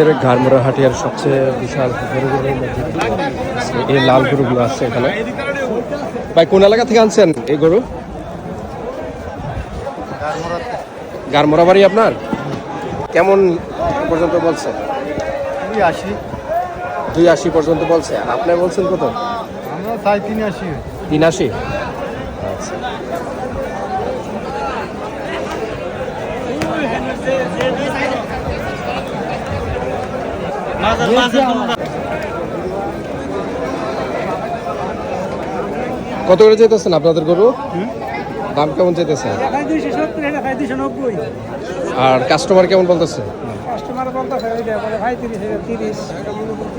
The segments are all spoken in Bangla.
এর ঘাড়মোড়া হাটিয়ার সবচেয়ে বিশাল গরুগুলোর মধ্যে এই লাল গরুগুলো আছে এখানে। ভাই কোন এলাকা থেকে আনছেন এই গরু? গারমোড়া বাড়ি আপনার? কেমন পর্যন্ত বলছে? দুই আশি। দুই আশি পর্যন্ত বলছে। আর আপনি বলছেন কত? আমরা চাই তিন আশি। তিন আশি। আচ্ছা কত করে যেতেছেন আপনাদের গরু? দাম কেমন যেতেছে আর কাস্টমার কেমন বলতেছে?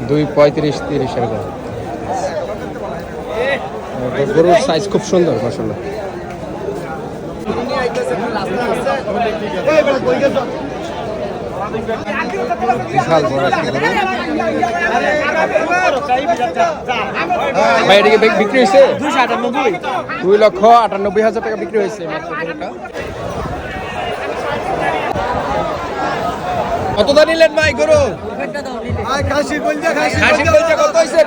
দুই পঁয়ত্রিশ তিরিশ এরকম। গরুর সাইজ খুব সুন্দর মাসাল্লাহ বিশাল বড় একটি ভাই এদিকে বিক- বিক্রি হয়েছে? আটানব্বই দুই লক্ষ আটানব্বই হাজার টাকা বিক্রি হয়েছে কত দা নিলেন ভাই গরু? খাসি বলছে কত হয়েছে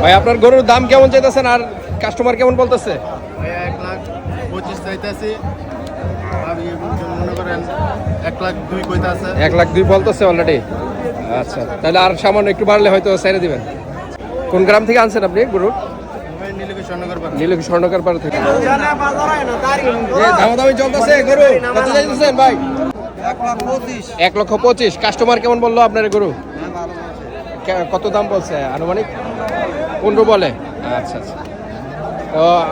ভাই আপনার গরুর দাম কেমন চাইতেছেন? আর কাস্টমার কেমন বলতেছে? এক লাখ পঁচিশ চাইতেছি। মনে করেন এক লাখ দুই কইতে এক লাখ দুই বলতেছে অলরেডি আচ্ছা তাহলে আর সামান্য একটু বাড়লে হয়তো ছেড়ে দিবেন। কোন গ্রাম থেকে আনছেন আপনি নীলকে স্বর্ণকর থেকে। চলতেছে গরু। কত চাইতেছেন ভাই? এক লক্ষ পঁচিশ। কাস্টমার কেমন বলল আপনার গরু? কত দাম বলছে? আনুমানিক? পনেরো বলে। আচ্ছা আচ্ছা।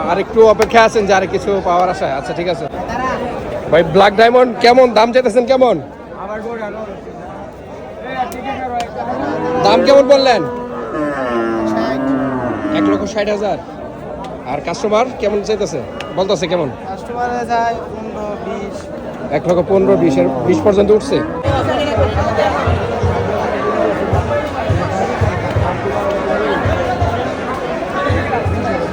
আর একটু অপেক্ষা আছেন যে আর কিছু পাওয়ার আশায়। আচ্ছা ঠিক আছে। ভাই ব্ল্যাক ডায়মন্ড কেমন? দাম চাইতেছেন কেমন? দাম কেমন বললেন? এক লক্ষ ষাট হাজার। আর কাস্টমার কেমন চাইতেছে? বলতেছে কেমন? এক লক্ষ পনেরো বিশের বিশ পর্যন্ত উঠছে।